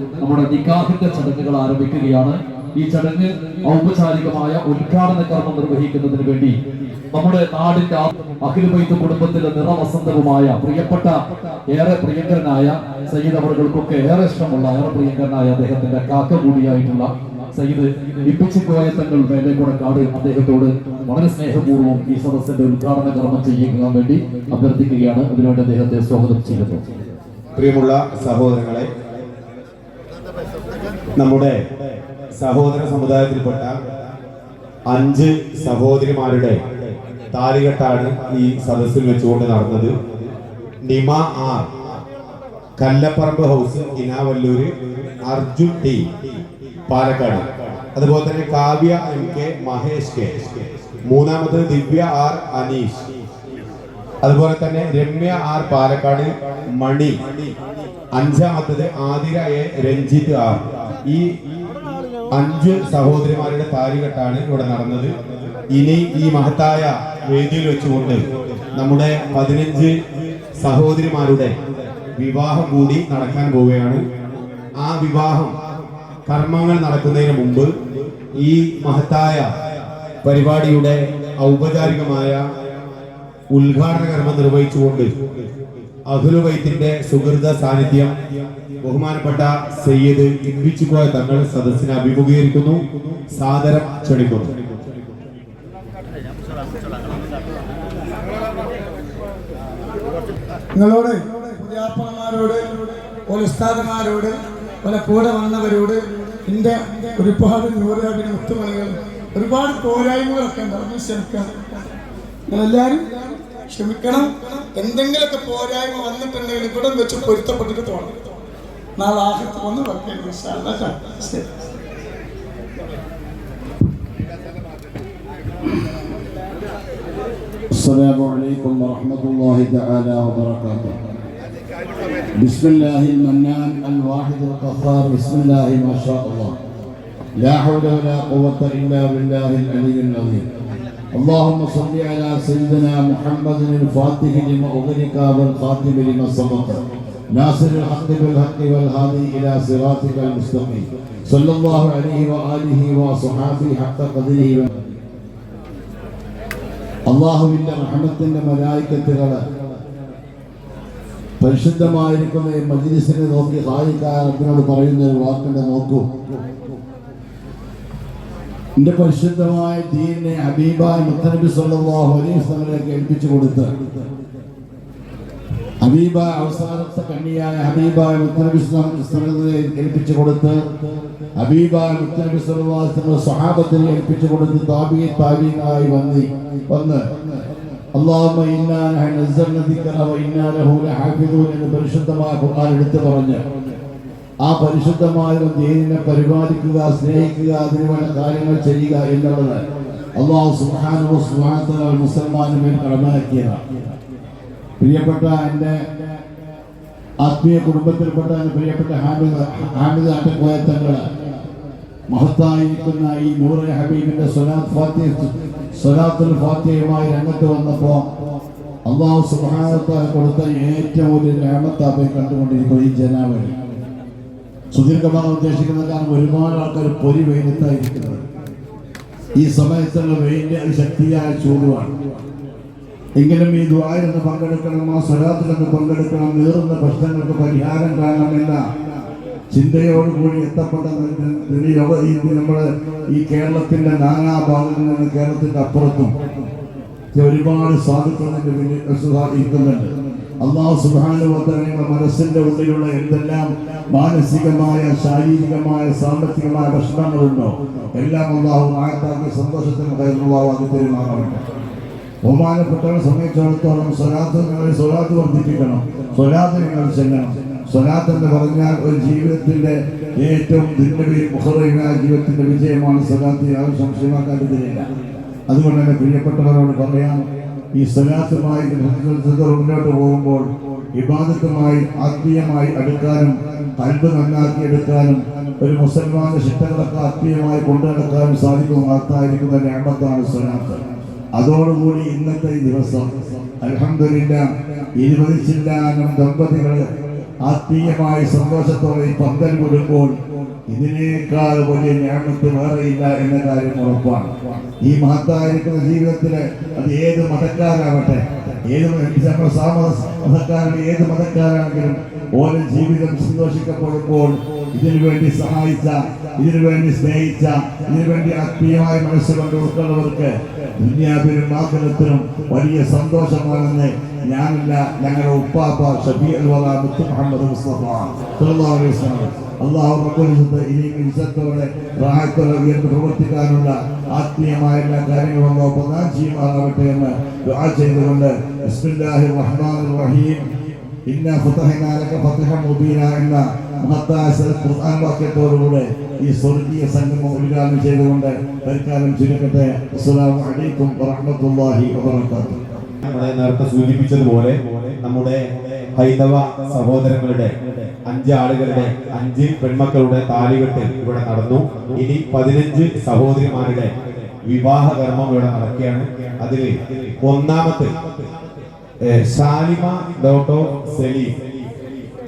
നമ്മുടെ നിക്കാഹിന്റെ ചടങ്ങുകൾ ആരംഭിക്കുകയാണ്. ഈ ചടങ്ങ് ഔപചാരികമായ ഉദ്ഘാടന കർമ്മം നിർവഹിക്കുന്നതിന് വേണ്ടി നമ്മുടെ നാടിന്റെ അഖിലബൈത്ത് കുടുംബത്തിലെ നിറവസന്തവുമായ പ്രിയപ്പെട്ട ഏറെ പ്രിയങ്കരനായ സയ്യിദ് അവർകൾക്കൊക്കെ ഏറെ ഇഷ്ടമുള്ള ഏറെ പ്രിയങ്കരനായ അദ്ദേഹത്തിന്റെ കാക്ക കൂടിയായിട്ടുള്ള സയ്യിദ് ഇപ്പിച്ചിക്കോയ തങ്ങൾ മേലേക്കുടക്കാട് അദ്ദേഹത്തോട് വളരെ സ്നേഹപൂർവം ഈ സദസ്സിന്റെ ഉദ്ഘാടന കർമ്മം ചെയ്യിക്കാൻ വേണ്ടി അഭ്യർത്ഥിക്കുകയാണ്. അതിനുവേണ്ടി അദ്ദേഹത്തെ സ്വാഗതം ചെയ്യുന്നു. പ്രിയമുള്ള സഹോദരങ്ങളെ നമ്മുടെ സഹോദര സമുദായത്തിൽപ്പെട്ട അഞ്ച് സഹോദരിമാരുടെ താലികെട്ടാണ് ഈ സദസ്സിൽ വെച്ചുകൊണ്ട് നടന്നത്. Nima R Kallapparambu house Inavallur Arjun T Palakkad. അതുപോലെ തന്നെ Kavya M K Mahesh K. മൂന്നാമത് ദിവ്യ ആർ അനീഷ്. അതുപോലെ തന്നെ രമ്യ ആർ പാലക്കാട് മണി. അഞ്ചാമത്തത് ആതിര എ രഞ്ജിത്ത് ആർ. ഈ അഞ്ച് സഹോദരിമാരുടെ താലികെട്ടാണ് ഇവിടെ നടന്നത്. ഇനി ഈ മഹത്തായ വേദിയിൽ വെച്ചുകൊണ്ട് നമ്മുടെ പതിനഞ്ച് സഹോദരിമാരുടെ വിവാഹം കൂടി നടക്കാൻ പോവുകയാണ്. ആ വിവാഹം കർമ്മങ്ങൾ നടക്കുന്നതിന് മുമ്പ് ഈ മഹത്തായ പരിപാടിയുടെ ഔപചാരികമായ ഉദ്ഘാടന കർമ്മം നിർവഹിച്ചുകൊണ്ട് അഖിലുബൈത്തിന്റെ സുഹൃത സാന്നിധ്യം ബഹുമാനപ്പെട്ട സയ്യിദ് ഇൻവിച്ചുപോയ തങ്ങൾ സദസ്സിനെ അഭിമുഖീകരിക്കുന്നു. സാദരം ക്ഷണിക്കുന്നു. നിങ്ങളോട് പുതിയാപ്പന്മാരോട് ഉസ്താദന്മാരോട് പല കൂടെ വന്നവരോട് എന്റെ ഒരുപാട് നൂറുകാട്ടിന് മുത്തുമണികൾ ഒരുപാട് പോരായ്മകളൊക്കെ ഉണ്ടാവും. ക്ഷമിക്കണം നിങ്ങളെല്ലാവരും ക്ഷമിക്കണം. എന്തെങ്കിലുമൊക്കെ പോരായ്മ വന്നിട്ടുണ്ടെങ്കിൽ ഇവിടെ വെച്ച് പൊരുത്തപ്പെട്ടിട്ട് തോന്നി നാളെ ആഹത്ത് വന്ന് വെക്കാം السلام عليكم ورحمة الله تعالى وبركاته بسم الله المنان الواحد القهار بسم الله ما شاء الله لا حول ولا قوة إلا بالله العلي العظيم اللهم صل على سيدنا محمد الفاتح لما أغلق والخاتم لما سبق ناصر الحق بالحق والهادي إلى صراطك المستقيم صلى الله عليه وآله وصحابه حق قدره അള്ളാഹുവിന്റെ റഹമത്തിന്റെ മലായിക്കത്തുകള് പരിശുദ്ധമായിരിക്കുന്ന ഈ മജ്ലിസിനെ നോക്കി ഹായിക്കാൻ റബ്ബിനോട് പറയുന്ന ഒരു വാക്കിന്റെ നോക്കൂ എന്റെ പരിശുദ്ധമായ ദീനെ അബീബ മുത്തനബി സല്ലല്ലാഹു അലൈഹി സ്വലമെ കേൾപ്പിച്ചു കൊടുത്ത്. ഹബീബ അവസാനത്തെ കണ്ണിയായ അബീബ മുത്തനബി സ്വലത്തെ ഏൽപ്പിച്ചു കൊടുത്ത് ഹബീബ മുത്തനബി സ്വലാസ്ലമ സ്വഹാബത്തിനെ ഏൽപ്പിച്ചു കൊടുത്ത് താബിയ താബിയായി വന്നി വന്ന്. അല്ലാഹുമ്മ ഇന്നാ നഹ്നു നസിക്കറ വ ഇന്നാ ലഹു ലഹാഫിദൂൻ എന്ന് പരിശുദ്ധമായ ഖുർആൻ എടുത്തു പറഞ്ഞു ആ പരിശുദ്ധമായ ദീനിനെ പരിപാലിക്കുക സ്നേഹിക്കുക അതിനുവേണ്ട കാര്യങ്ങൾ ചെയ്യുക എന്നുള്ളത് അള്ളാഹു സുഹാനോ സുബ്ഹാനഹു മുസൽമാന് മേൽ കടമാക്കിയതാണ് പ്രിയപ്പെട്ട എന്റെ ആത്മീയ കുടുംബത്തിൽപ്പെട്ട എന്റെ പ്രിയപ്പെട്ട ഹാമിദ് ഹാമിദ് ആട്ടക്കോയത്തങ്ങൾ മഹത്തായിരിക്കുന്ന ഈ നൂറെ ഹബീബിന്റെ സ്വലാത്ത് ഫാത്തി സ്വലാത്തുൽ ഫാത്തിഹയുമായി രംഗത്ത് വന്നപ്പോൾ അള്ളാഹു സുഹാനത്താൽ കൊടുത്ത ഏറ്റവും ഒരു രാമത്താപ്പെ കണ്ടുകൊണ്ടിരിക്കും ഈ ജനാവലി സുദീർഘമായി ഉദ്ദേശിക്കുന്ന കാരണം ഒരുപാട് ആൾക്കാർ പൊരി വെയിലത്തായിരിക്കുന്നത്. ഈ സമയത്തുള്ള വെയിലിന്റെ അതിശക്തിയായ ചൂടുമാണ്. എങ്കിലും ഈ ദ്വായിൽ നിന്ന് പങ്കെടുക്കണം ആ സ്വരാത്തിലൊന്ന് പങ്കെടുക്കണം നേറുന്ന പ്രശ്നങ്ങൾക്ക് പരിഹാരം കാണണമെന്ന ചിന്തയോടുകൂടി എത്തപ്പെട്ട നമ്മൾ ഈ കേരളത്തിന്റെ നാനാ ഭാഗങ്ങളിൽ നിന്ന് കേരളത്തിന്റെ അപ്പുറത്തും ഒരുപാട് സാധുക്കൾ ഇരിക്കുന്നുണ്ട് അള്ളാഹു സുബാനുവത്തനങ്ങളുടെ മനസ്സിന്റെ ഉള്ളിലുള്ള എന്തെല്ലാം മാനസികമായ ശാരീരികമായ സാമ്പത്തികമായ പ്രശ്നങ്ങളുണ്ടോ? എല്ലാം അള്ളാഹു ആയത്താക്കി സന്തോഷത്തിന് കയറുള്ളാഹു അത് പെരുമാറണം ബഹുമാനപ്പെട്ടവരെ സംബന്ധിച്ചിടത്തോളം സ്വലാത്ത് നിങ്ങൾ സ്വലാത്ത് വർദ്ധിപ്പിക്കണം സ്വലാത്ത് നിങ്ങൾ ചെല്ലണം. സ്വലാത്ത് എന്ന് പറഞ്ഞാൽ ഒരു ജീവിതത്തിന്റെ ഏറ്റവും ദിനവി മുഹറയുമായ ജീവിതത്തിന്റെ വിജയമാണ് സ്വലാത്ത്. യാതൊരു സംശയമാക്കാൻ ഇതിലില്ല അതുകൊണ്ട് തന്നെ പ്രിയപ്പെട്ടവരോട് പറയാം ഈ സ്വലാത്തുമായി മുന്നോട്ട് പോകുമ്പോൾ വിവാദത്തുമായി ആത്മീയമായി അടുക്കാനും കൽബ് നന്നാക്കി എടുക്കാനും ഒരു മുസൽമാന്റെ ശിഷ്ടങ്ങളൊക്കെ ആത്മീയമായി കൊണ്ടു നടക്കാനും സാധിക്കും. അർത്ഥമായിരിക്കുന്ന ഞാമത്താണ് സ്വലാത്ത് അതോടുകൂടി ഇന്നത്തെ ദിവസം അലഹമില്ല ഇരുപതിച്ചില്ല ചില്ലാനം ദമ്പതികൾ ആത്മീയമായ സന്തോഷത്തോടെ പന്തൽ വിടുമ്പോൾ ഇതിനേക്കാൾ വലിയ ഞാമത്ത് വേറെയില്ല എന്ന കാര്യം ഉറപ്പാണ്. ഈ മഹത്തായിരിക്കുന്ന ജീവിതത്തിൽ അത് ഏത് മതക്കാരാവട്ടെ ഏത് മതക്കാരുടെ ഏത് മതക്കാരാണെങ്കിലും ഓരോ ജീവിതം സന്തോഷിക്കപ്പെടുമ്പോൾ ഇതിനു വേണ്ടി സഹായിച്ച ഇതിനു വേണ്ടി സ്നേഹിച്ച ഇതിനു വേണ്ടി ആത്മീയമായ മനസ്സുകൊണ്ട് ഉൾക്കൊള്ളവർക്ക് ദുന്യാവിലും ആഗ്രഹത്തിനും വലിയ സന്തോഷമാണെന്ന് ഞാനല്ല. ഞങ്ങളുടെ ഉപ്പാപ്പ ഷബി അൽ വല മുത്തു മുഹമ്മദ് മുസ്തഫ അള്ളാഹു റബ്ബുൽ ഇനിയും ഇജ്ജത്തോടെ റാഹത്തോടെ ഉയർന്ന് പ്രവർത്തിക്കാനുള്ള ആത്മീയമായ എല്ലാ കാര്യങ്ങളും അള്ളാഹു പ്രദാനം ചെയ്യുമാറാവട്ടെ എന്ന് ദുആ ചെയ്തുകൊണ്ട് ബിസ്മില്ലാഹിർ റഹ്മാനിർ റഹീം. ഇന്ന ഫതഹനാ ലക ഫതഹൻ മുബീന എന്ന മഹത്തായ ഖുർആൻ വാക്യത്തോടുകൂടെ ഈ സ്വർഗീയ സംഗമം ഉദ്ഘാടനം ചെയ്തുകൊണ്ട് തൽക്കാലം ചുരുക്കട്ടെ അസ്സലാമു അലൈക്കും വറഹ്മത്തുള്ളാഹി വബറകാതുഹു. നമ്മുടെ നേരത്തെ സൂചിപ്പിച്ചതുപോലെ നമ്മുടെ ഹൈന്ദവ സഹോദരങ്ങളുടെ അഞ്ച് ആളുകളുടെ അഞ്ച് പെൺമക്കളുടെ താലികെട്ട് ഇവിടെ നടന്നു. ഇനി പതിനഞ്ച് സഹോദരിമാരുടെ വിവാഹ കർമ്മം ഇവിടെ നടക്കുകയാണ്. അതിൽ ഒന്നാമത്തെ ഷാലിമ ഡോട്ടോ സലീം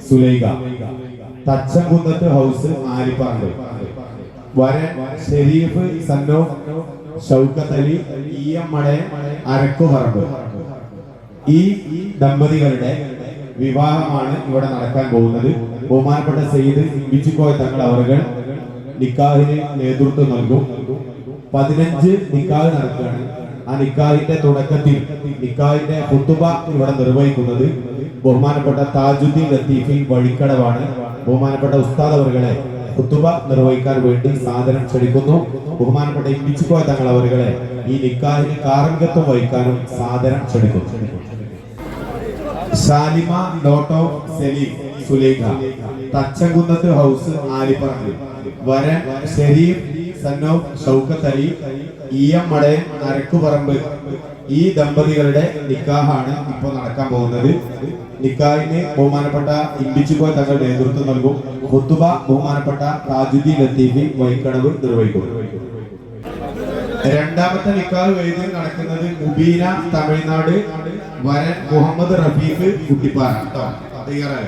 സുലൈഖ. തച്ചംകുന്നത്ത് ഹൗസ് ആലിപ്പറമ്പ്. വരൻ Shareef son of Shoukath Ali E M Madayan Arakkuparambu ഈ ദമ്പതികളുടെ വിവാഹമാണ് ഇവിടെ നടക്കാൻ പോകുന്നത്. ബഹുമാനപ്പെട്ട സെയ്ദ് ബിജിക്കോയ തങ്ങൾ അവരുകൾ നിക്കാഹിന് നേതൃത്വം നൽകും. പതിനഞ്ച് നിക്കാഹ് നടക്കുകയാണ്. ആ നിക്കാഹിന്റെ തുടക്കത്തിൽ നിക്കാഹിന്റെ കുത്തുബ ഇവിടെ നിർവഹിക്കുന്നത് ബഹുമാനപ്പെട്ട താജുദ്ദീൻ ലത്തീഫിൻ വഴിക്കടവാണ്. ബഹുമാനപ്പെട്ട ഉസ്താദ് അവരുകളെ കുത്തുബ നിർവഹിക്കാൻ വേണ്ടി സാധനം ക്ഷണിക്കുന്നു. ബഹുമാനപ്പെട്ട ഇമ്പിച്ചുകോയ തങ്ങൾ അവരുകളെ ഈ നിക്കാഹിന് കാർമികത്വം വഹിക്കാനും സാധനം ക്ഷണിക്കുന്നു. ഷാലിമ ഡോട്ടോ സലീം സുലേഖ. തച്ചങ്കുന്നത്ത് ഹൗസ് ആലിപ്പറമ്പിൽ. വരൻ ഷെരീഫ് ഷൗക്കത്ത് ഇ എം മടയൻ അരക്കുപറമ്പ് ഈ ദമ്പതികളുടെ നിക്കാഹാണ് ഇപ്പോൾ നടക്കാൻ പോകുന്നത്. നിക്കാഹിന് ബഹുമാനപ്പെട്ട ഇമ്പിച്ചുപോയ തങ്ങൾ നേതൃത്വം നൽകും. മുത്തുബ ബഹുമാനപ്പെട്ട താജുദ്ദീൻ ലത്തീഫി വൈക്കടവ് നിർവഹിക്കും. രണ്ടാമത്തെ നിക്കാഹ് വൈദ്യം നടക്കുന്നത് മുബീന തമിഴ്നാട് വരൻ മുഹമ്മദ് റഫീഖ് കുട്ടിപ്പാറ. കേട്ടോ തയ്യാറായി?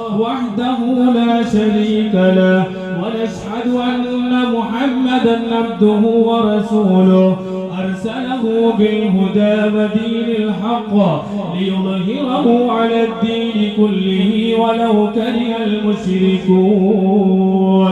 وحده لا شريك له ونشهد أن محمدا عبده ورسوله. أرسله بالهدى ودين الحق ليظهره على الدين كله ولو كره المشركون.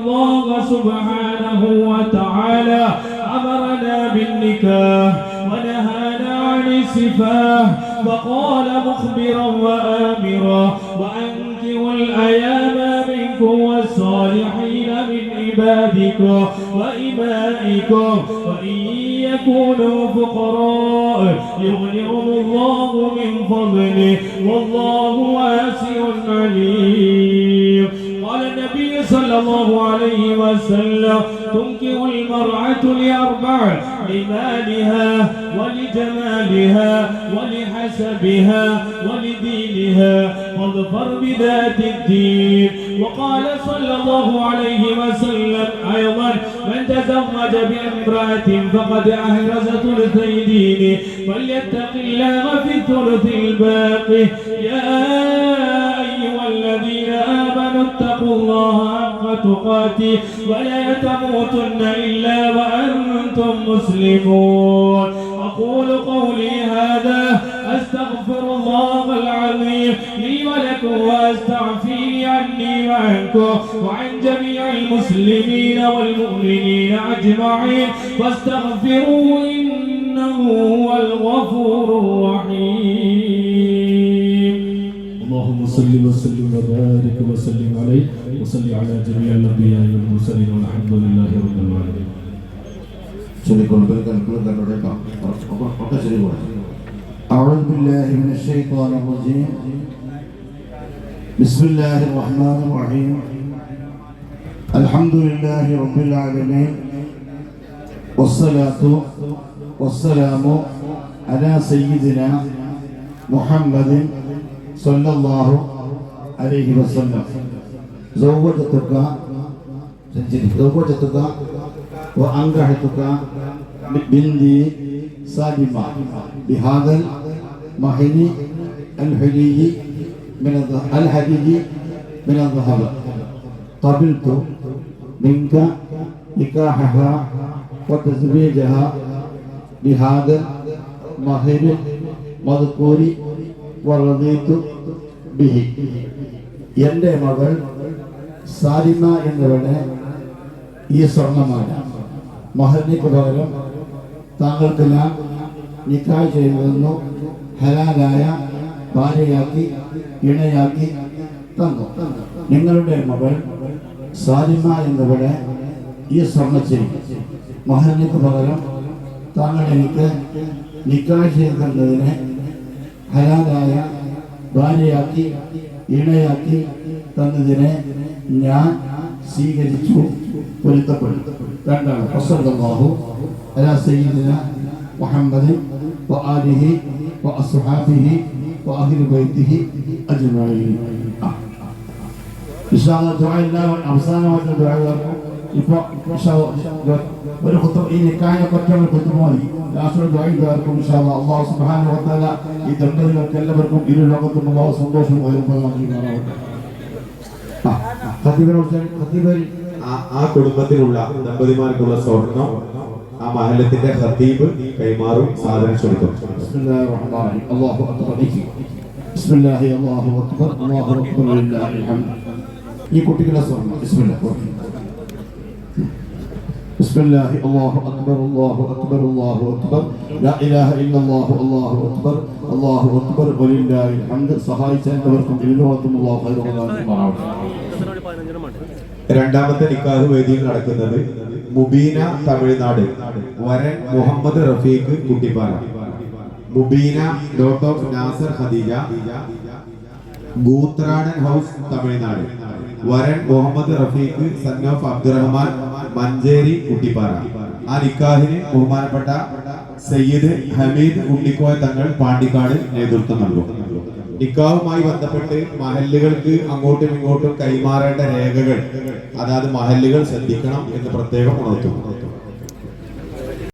الله سبحانه وتعالى أمرنا بالنكاح ونهانا عن السفاه وقال مخبرا وآمرا وأنكروا الأيام منكم والصالحين من عبادكم وإمائكم وإن يكونوا فقراء يغنيهم الله من فضله والله واسع عليم. قال النبي صلى الله عليه وسلم تنكر المرأة لأربع لمالها ولجمالها ولحسبها ولدينها واظفر بذات الدين. وقال صلى الله عليه وسلم أيضا من تزوج بامرأة فقد أهرز ثلثي دينه فليتق الله في الثلث الباقي. يا آمنوا اتقوا الله حق تقاته ولا تموتن إلا وأنتم مسلمون. أقول قولي هذا أستغفر الله العظيم لي ولكم واستغفر عني وعنكم وعن جميع المسلمين والمؤمنين أجمعين. فاستغفروه إنه هو الغفور الرحيم. اللهم صل وسلم وبارك وسلم عليه وصل على جميع الانبياء والمرسلين والحمد لله رب العالمين ചൊല്ലിക്കൊടുക്കൽ കൽക്കുകൾ കരുടെ ഒക്കെ ശരി കൂടെ أعوذ بالله من الشيطان الرجيم بسم الله الرحمن الرحيم الحمد لله رب العالمين والصلاة والسلام على سيدنا محمد صلى الله عليه وسلم زوجتك زوجتك وأنجحتك بنتي سالمة بهذا المهن الحلي من الذ- الحديد من الذهب قبلت منك نكاحها وتزويجها بهذا المهر المذكور ورضيت به എന്റെ മകൾ സാലിമ എന്നിവരുടെ ഈ സ്വർണമാണ് മഹറിനിക്ക് പകരം ഞാൻ നിക്കായ് ചെയ്യുന്നു ഹലാലായ ഭാര്യയാക്കി ഇണയാക്കി തന്നു. നിങ്ങളുടെ മകൾ സാലിമ എന്നിവിടെ ഈ സ്വർണച്ചെരി മഹറിനിക്ക് പകരം താങ്കൾ എനിക്ക് നിക്കായ് ചെയ്തതിനെ ഹലാലായ ഭാര്യയാക്കി ഇണയാക്കി തന്നതിനെ ഞാൻ സ്വീകരിച്ചു പൊരുത്തപ്പെടും. രണ്ടാണ് വസല്ലല്ലാഹു അലാ സയ്യിദിന മുഹമ്മദ് വആലിഹി വഅസ്ഹാബിഹി വഅഹ്ലി ബൈത്തിഹി അജ്മഈൻ. ഇൻഷാല്ലാ ദുആ അവസാനമായിട്ട് ദുആ ഇപ്പോൾ ഇൻഷാല്ലാ ഒരു ഖുത്ബ ഈ നിക്കാഹിനെ പറ്റിയുള്ള ഖുത്ബ മതി ലാസ്റ്റ് ദുആ ചെയ്താർക്കും ഇൻഷാല്ലാ അല്ലാഹു സുബ്ഹാനഹു വ തആല ഈ ദമ്പതികൾക്ക് എല്ലാവർക്കും ഇരു ലോകത്തും അല്ലാഹു സന്തോഷം നൽകുമാറാവട്ടെ ആ ഖത്തീബിനോട് ഖത്തീബ് ആ- ആ കുടുംബത്തിലുള്ള ദമ്പതിമാർക്കുള്ള സ്വർണം ആ മഹലത്തിന്റെ ഖത്തീബ് കൈമാറും സാധനം ചൊല്ലും بسم الله الرحمن الرحيم الله اكبر بسم الله الله اكبر الله اكبر لله الحمد ഈ കുട്ടികളെ സ്വർണ്ണം ബിസ്മില്ലാ بسم الله الله اكبر الله اكبر الله اكبر لا اله الا الله الله اكبر الله اكبر ولله الحمد സഹായിച്ച എല്ലാവർക്കും ഇരുലോകത്തും അല്ലാഹു ഖൈറുകളാക്കി രണ്ടാമത്തെ നിക്കാഹ് വേദിയിൽ നടക്കുന്നത് മുബീന തമിഴ്നാട് വരൻ Muhammad Rafeeq Kuttippara Mubeena daughter of Nasar Khadeeja ഗൂത്രാടൻ house Tamil Nadu വരൻ മുഹമ്മദ് റഫീഖ് സൺ ഓഫ് അബ്ദുറഹ്മാൻ മഞ്ചേരി കുട്ടിപ്പാറ. ആ നിക്കാഹിന് ബഹുമാനപ്പെട്ട സയ്യിദ് ഹമീദ് ഉണ്ണിക്കോയ തങ്ങൾ പാണ്ടിക്കാട് നേതൃത്വം നൽകും. നിക്കാഹുമായി ബന്ധപ്പെട്ട് മഹല്ലുകൾക്ക് അങ്ങോട്ടും ഇങ്ങോട്ടും കൈമാറേണ്ട രേഖകൾ അതായത് മഹല്ലുകൾ ശ്രദ്ധിക്കണം എന്ന് പ്രത്യേകം ഉണർത്തും